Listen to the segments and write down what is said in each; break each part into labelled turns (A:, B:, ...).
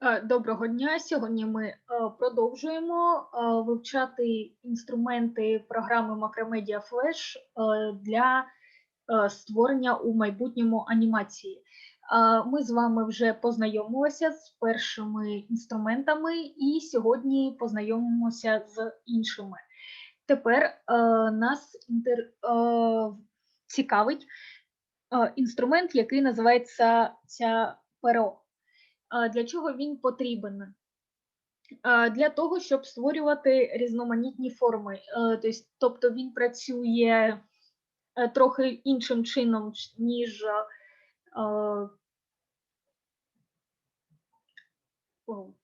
A: Е, Доброго дня. Сьогодні ми е, продовжуємо е, вивчати інструменти програми Macromedia Flash для створення у майбутньому анімації. Ми з вами вже познайомилися з першими інструментами, і сьогодні познайомимося з іншими. Тепер нас інтер... цікавить інструмент, який називається перо. Для чого він потрібен? Для того, щоб створювати різноманітні форми. Тобто він працює е, трохи іншим чином, ніж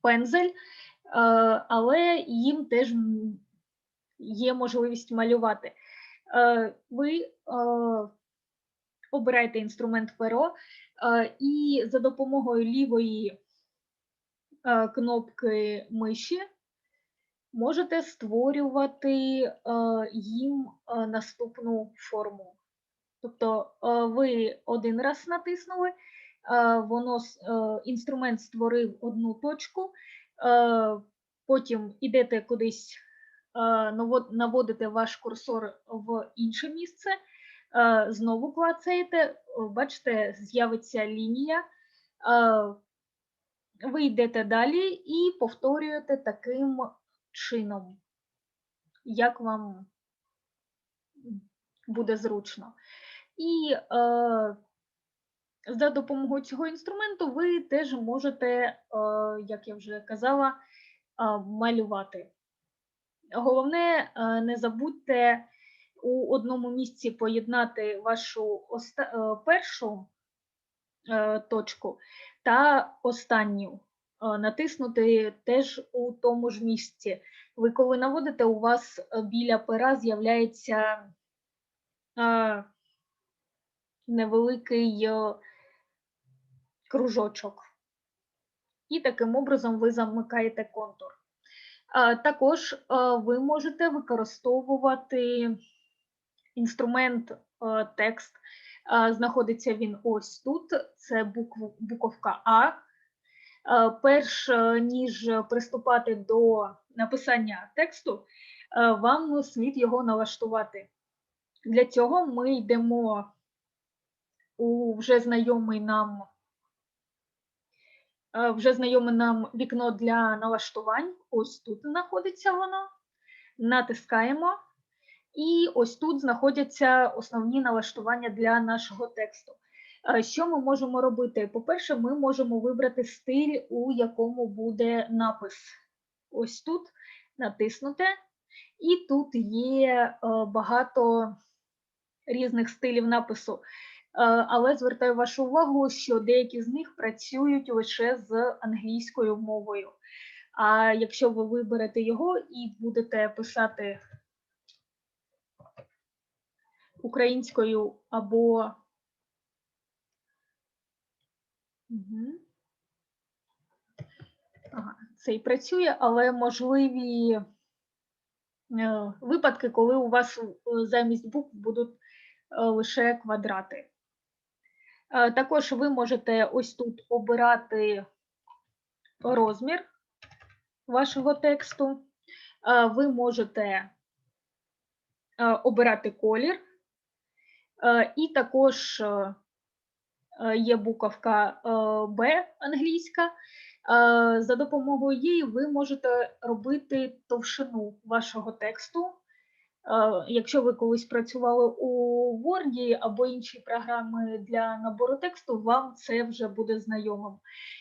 A: пензель, але їм теж є можливість малювати. Ви е, обираєте інструмент перо е, і за допомогою лівої е, кнопки миші можете створювати е, їм наступну форму. Тобто ви один раз натиснули, воно інструмент створив одну точку, потім йдете кудись, наводите ваш курсор в інше місце, знову клацаєте, бачите, з'явиться лінія. е, ви йдете далі і повторюєте таким чином, як вам буде зручно. І е, за допомогою цього інструменту ви теж можете, е, як я вже казала, е, малювати. Головне, е, не забудьте у одному місці поєднати вашу е, першу е, точку та останню е, натиснути теж у тому ж місці. Ви коли наводите, у вас біля пера з'являється невеликий кружочок. І таким образом ви замикаєте контур. Також ви можете використовувати інструмент е, текст. Е, Знаходиться він ось тут. Це букву, буковка А. Е, Перш ніж приступати до написання тексту, вам слід його налаштувати. Для цього ми йдемо у вже знайомий нам вже знайоме нам вікно для налаштувань. Ось тут знаходиться воно. Натискаємо. І ось тут знаходяться основні налаштування для нашого тексту. Е, Що ми можемо робити? По-перше, ми можемо вибрати стиль, у якому буде напис. Ось тут натиснути. І тут є е, багато різних стилів напису. Е, Але звертаю вашу увагу, що деякі з них працюють лише з англійською мовою. А якщо ви виберете його і будете писати українською або Мгм. Ага, це і працює, але можливі е, випадки, коли у вас е, замість букв будуть е, лише квадрати. Також ви можете ось тут обирати розмір вашого тексту. Ви можете обирати колір, і також е, е, є буковка е, Б англійська. Е, За допомогою її ви можете робити товщину вашого тексту. Е, Якщо ви колись працювали у Word або інші програми для набору тексту, вам це вже буде знайомим.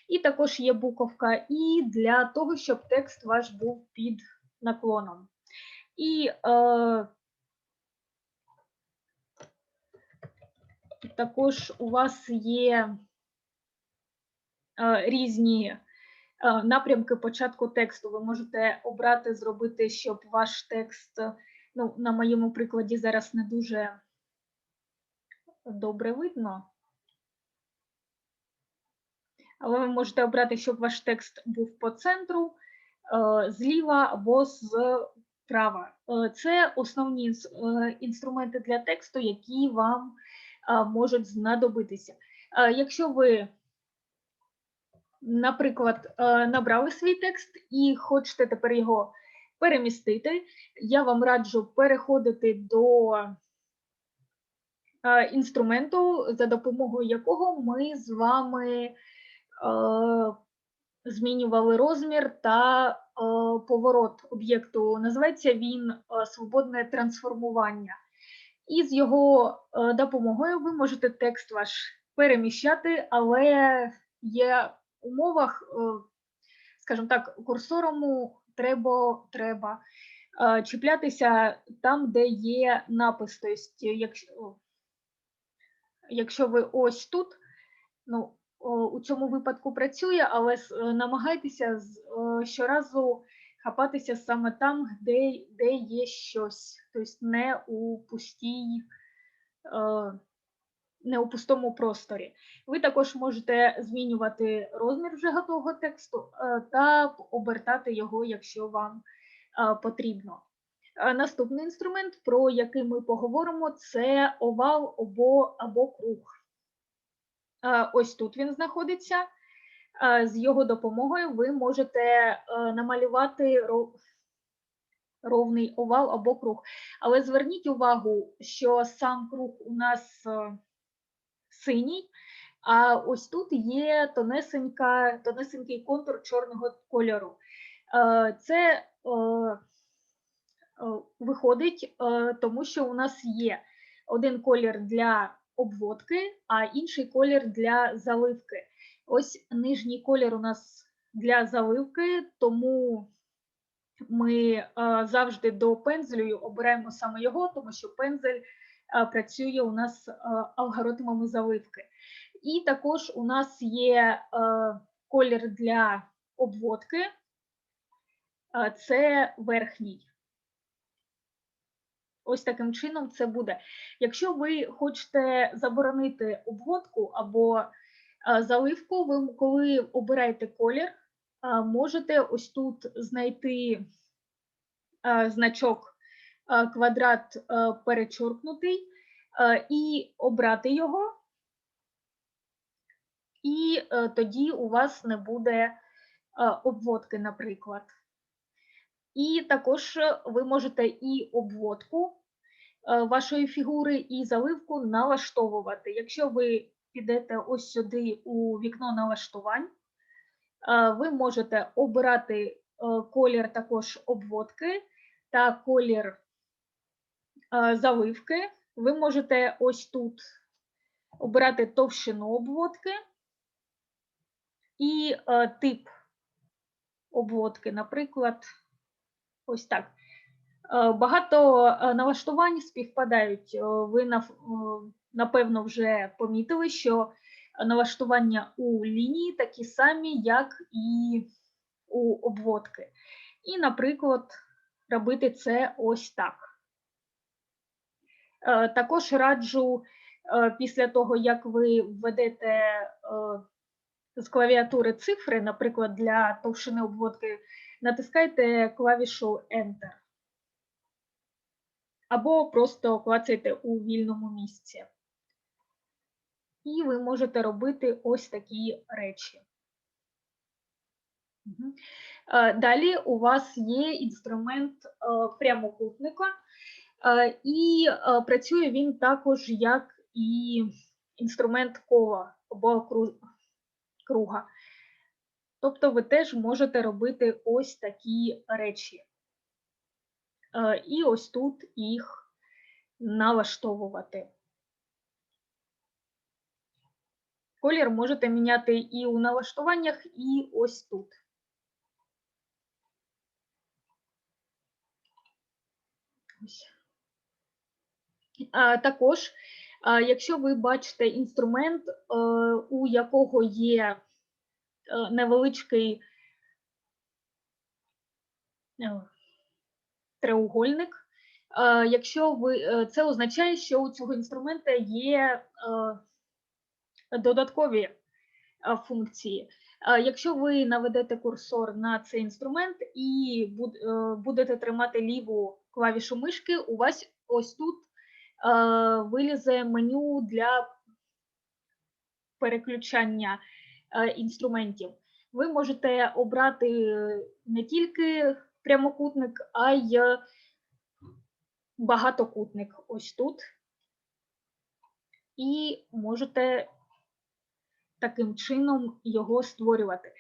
A: І також є буковка І для того, щоб текст ваш був під наклоном. І е, також у вас є е, різні е, напрямки початку тексту. Ви можете обрати, зробити, щоб ваш текст, ну, на моєму прикладі зараз не дуже добре видно. Але ви можете обрати, щоб ваш текст був по центру, е, зліва або справа. Е, Це основні інструменти для тексту, які вам можуть знадобитися. Якщо ви наприклад, набрали свій текст і хочете тепер його перемістити, я вам раджу переходити до інструменту, за допомогою якого ми з вами змінювали розмір та поворот об'єкту. Називається він свободне трансформування. І з його допомогою ви можете текст ваш переміщати, але є умовах, е, скажімо так, курсорому треба треба е, чіплятися там, де є напис. Тобто, якщо якщо ви ось тут, ну, у цьому випадку працює, але намагайтеся щоразу хапатися саме там, де де є щось, тобто не у пустій. Е, не у пустому просторі. Ви також можете змінювати розмір вже готового тексту е, та обертати його, якщо вам е, потрібно. Наступний інструмент, про який ми поговоримо, це овал або, або круг. Ось тут він знаходиться. З його допомогою ви можете намалювати ровний овал або круг. Але зверніть увагу, що сам круг у нас синій. А ось тут є тонесенька, тонесенький контур чорного кольору. Е, це е, е, виходить, тому що у нас є один колір для обводки, а інший колір для заливки. Ось нижній колір у нас для заливки, тому ми завжди до пензлю обираємо саме його, тому що пензель працює у нас алгоритмами заливки. І також у нас є колір для обводки, це верхній. Ось таким чином це буде. Якщо ви хочете заборонити обводку або заливку, ви коли обираєте колір, можете ось тут знайти значок Е, квадрат е, перечоркнутий е, і обрати його, і тоді у вас не буде обводки, наприклад. І також ви можете і обводку вашої фігури, і заливку налаштовувати. Якщо ви підете ось сюди у вікно налаштувань, ви можете обирати колір також обводки та колір заливки. Ви можете ось тут обирати товщину обводки і тип обводки, наприклад, ось так. Багато налаштувань співпадають. Ви, напевно, вже помітили, що налаштування у лінії такі самі, як і у обводки. І, наприклад, робити це ось так. Е, також раджу е, після того, як ви введете е, з клавіатури цифри, наприклад, для товщини обводки, натискайте клавішу Enter. Або просто клацайте у вільному місці. І ви можете робити ось такі речі. Далі у вас є інструмент прямокутника. Е, і е, працює він також як і інструмент кола або круга. Тобто ви теж можете робити ось такі речі. Е, і ось тут їх налаштовувати. Колір можете міняти і у налаштуваннях, і ось тут. Також, якщо ви бачите інструмент, е, у якого є е, невеличкий е, треугольник, якщо ви це означає, що у цього інструмента є додаткові функції. Якщо ви наведете курсор на цей інструмент і будете тримати ліву клавішу мишки, у вас ось тут Е, вилізе меню для переключання е, інструментів. ви можете обрати е, не тільки прямокутник, а й е, багатокутник ось тут. І можете таким чином його створювати.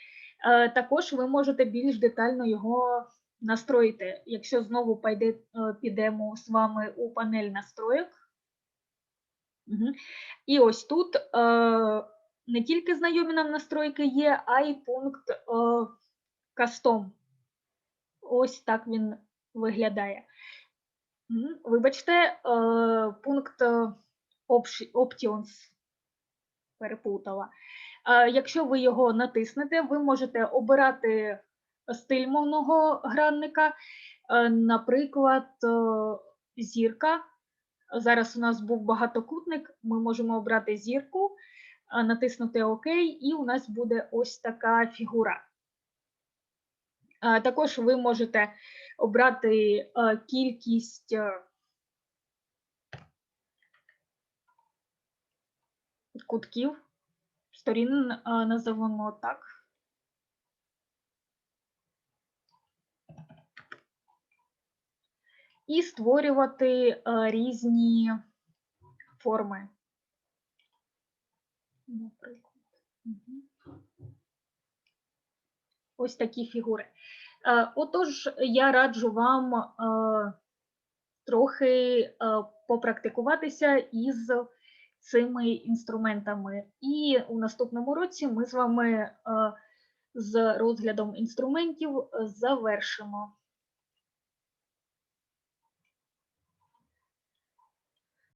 A: Е, Також ви можете більш детально його настроїти. Якщо знову е, підемо з вами у панель настроїк. Мгм. І ось тут е, не тільки знайомі нам настройки є, а й пункт кастом. Ось так він виглядає. Вибачте, пункт option- Options переплутала. Якщо ви його натиснете, ви можете обирати стиль мовного гранника, е, наприклад, е, зірка. Зараз у нас був багатокутник, ми можемо обрати зірку, е, натиснути ОК, і у нас буде ось така фігура. Також ви можете обрати кількість кутків, сторін називаємо так. І створювати різні форми. Наприклад. Ось такі фігури. Отож, я раджу вам трохи попрактикуватися із цими інструментами. І у наступному році ми з вами е, з розглядом інструментів завершимо.